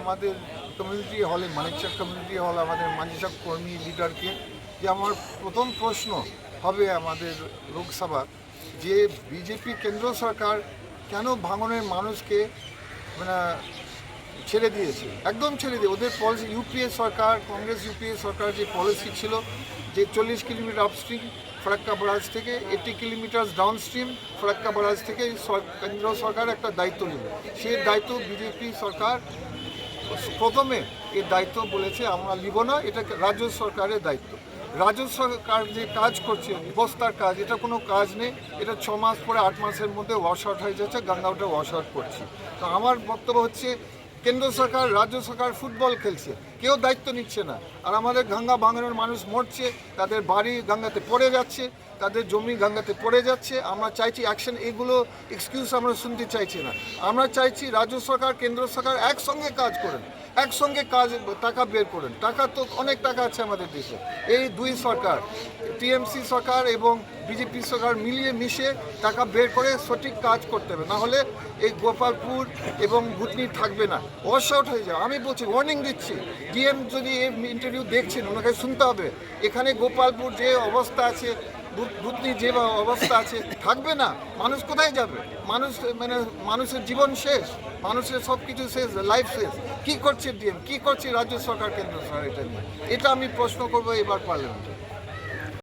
আমাদের কমিউনিটি হলে Manikchak community hall আমাদের মানিকচক কর্মী লিডারকে যে আমার প্রথম প্রশ্ন হবে আমাদের লোকসভা যে বিজেপি কেন্দ্র সরকার কেন ভাঙনের মানুষকে মানে ছেড়ে দিয়েছে? একদম ছেড়ে দিয়ে, ওদের পলিসি ইউপিএ সরকার, কংগ্রেস ইউপিএ সরকার যে পলিসি ছিল, যে চল্লিশ কিলোমিটার আপস্ট্রিম ফরাক্কা বরাজ থেকে eighty kilometre downstream Farakka barrage থেকে কেন্দ্র সরকার একটা দায়িত্ব নেবে সেই দায়িত্ব বিজেপি সরকার প্রথমে এই দায়িত্ব বলেছে, আমরা নিব না, এটা রাজ্য সরকারের দায়িত্ব। রাজ্য সরকার যে কাজ করছে, বস্তার কাজ, এটা কোনো কাজ নেই, এটা ছ মাস পরে, আট মাসের মধ্যে ওয়াশ আউট হয়ে যাচ্ছে গঙ্গাটা ওয়াশ আউট করছি। তো আমার বক্তব্য হচ্ছে, কেন্দ্র সরকার, রাজ্য সরকার ফুটবল খেলছে, কেউ দায়িত্ব নিচ্ছে না। আর আমাদের গঙ্গা ভাঙানোর মানুষ মরছে, তাদের বাড়ি গঙ্গাতে পড়ে যাচ্ছে তাদের জমি গঙ্গাতে পড়ে যাচ্ছে। আমরা চাইছি অ্যাকশন এগুলো এক্সকিউজ আমরা শুনতে চাইছি না। আমরা চাইছি রাজ্য সরকার, কেন্দ্র সরকার একসঙ্গে কাজ করেন, একসঙ্গে কাজ, টাকা বের করেন। টাকা তো অনেক টাকা আছে আমাদের দেশে। এই দুই সরকার, টিএমসি সরকার এবং বিজেপি সরকার মিলিয়ে মিশে টাকা বের করে সঠিক কাজ করতে হবে। না হলে এই গোপালপুর এবং ভুতনি থাকবে না। ওয়াশ আউট হয়ে যাবে। আমি বলছি ওয়ার্নিং দিচ্ছি। ডিএম যদি এই ইন্টারভিউ দেখছেন, ওনাকে শুনতে হবে। এখানে গোপালপুর যে অবস্থা আছে ভুতনি যে অবস্থা আছে, থাকবে না। মানুষ কোথায় যাবে? মানুষ মানে মানুষের জীবন শেষ। মানুষের সব কিছু শেষ লাইফ শেষ। কী করছে ডিএম কী করছে রাজ্য সরকার, কেন্দ্র সরকার, এটা নিয়ে? এটা আমি প্রশ্ন করব এবার পার্লামেন্টে